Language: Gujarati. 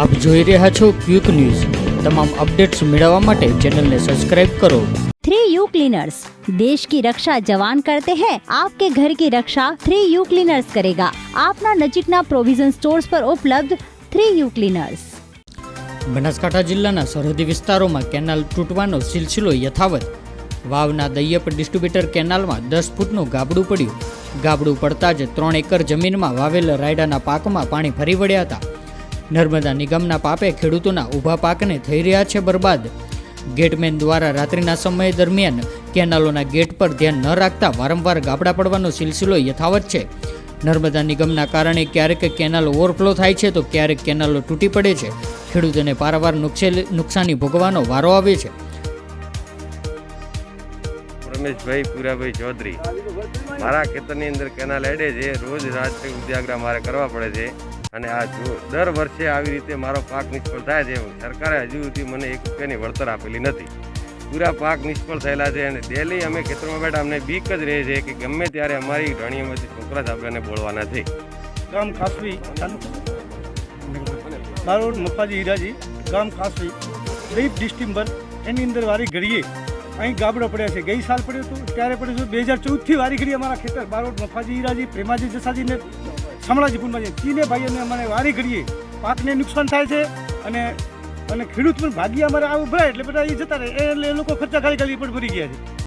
આપ જોઈ રહ્યા છો ક્વિક ન્યૂઝ. તમામ અપડેટ્સ મેળવવા માટે ચેનલને સબસ્ક્રાઇબ કરો. થ્રી યુ क्लीनर्स દેશ કી રક્ષા જવાન કરતે हैं आपके घर की रक्षा थ्री यू ક્લીનર્સ કરેગા. આપના નજીકના પ્રોવિઝન સ્ટોર્સ પર ઉપલબ્ધ થ્રી યુ ક્લીનર્સ. બનાસકાંઠા જિલ્લાના સરહદી વિસ્તારોમાં કેનાલ તૂટવાનો સિલસિલો યથાવત. વાવના દૈયપ ડિસ્ટ્રીબ્યુટર કેનાલમાં દસ ફૂટનું ગાબડું પડ્યું. ગાબડું પડતા જ ત્રણ એકર જમીનમાં વાવેલ રાયડાના પાકમાં પાણી ફરી વળ્યા હતા. નર્મદા નિગમના પાપે ખેડૂતોના ઊભા પાકને થઈ રહ્યા છે બરબાદ. ગેટમેન દ્વારા રાત્રિના સમય દરમિયાન કેનાલોના ગેટ પર ધ્યાન ન રાખતા વારંવાર ગાબડા પડવાનો સિલસિલો યથાવત છે. નર્મદા નિગમના કારણે ક્યારેક કેનાલ ઓવરફ્લો થાય છે તો ક્યારેક કેનાલો તૂટી પડે છે. ખેડૂતોને પારાવાર નુકસાની ભોગવાનો વારો આવે છે. રમેશભાઈ પુરાભાઈ ચૌધરી, મારા ખેતરની અંદર કેનાલ એડે છે. રોજ રાત્રે ઉજાગરા મારે કરવા પડે છે. અને આ જો દર વર્ષે આવી રીતે મારો પાક નિષ્ફળ થાય છે સરકારે હજુ સુધી મને એક રૂપિયાની વળતર આપેલી નથી. પૂરા પાક નિષ્ફળ થયેલા છે અને ડેલી અમે ખેતરમાં બેઠા અમને બીક જ રહે છે કે ગમે ત્યારે અમારી ઢાણીઓમાંથી છોકરા આપણને બોલવાના છે. ગામ ખાસવી. મારું મફાજી હીરાજી. ગામ ખાસવી. દીપ ડિસ્ટિમ્બર. એની અંદર વારી ઘડીએ. અહીં ગાબડો પડ્યા છે. ગઈ સાલ પડ્યો હતો. ત્યારે પડ્યું હતું બે હજાર ચૌદથી વારી ઘડી અમારા ખેતર. બારોટ મફાજી હીરાજી. પ્રેમાજી જસાજી ને છે ચીને ભાઈઓને અમારે વારી ઘડીએ પાકને નુકસાન થાય છે અને અને ખેડૂત પણ ભાગી અમારે આવું ભરાય એટલે બધા એ જતા રહે. એટલે એ લોકો ખર્ચા ખાલી ખાલી પણ ભરી ગયા છે.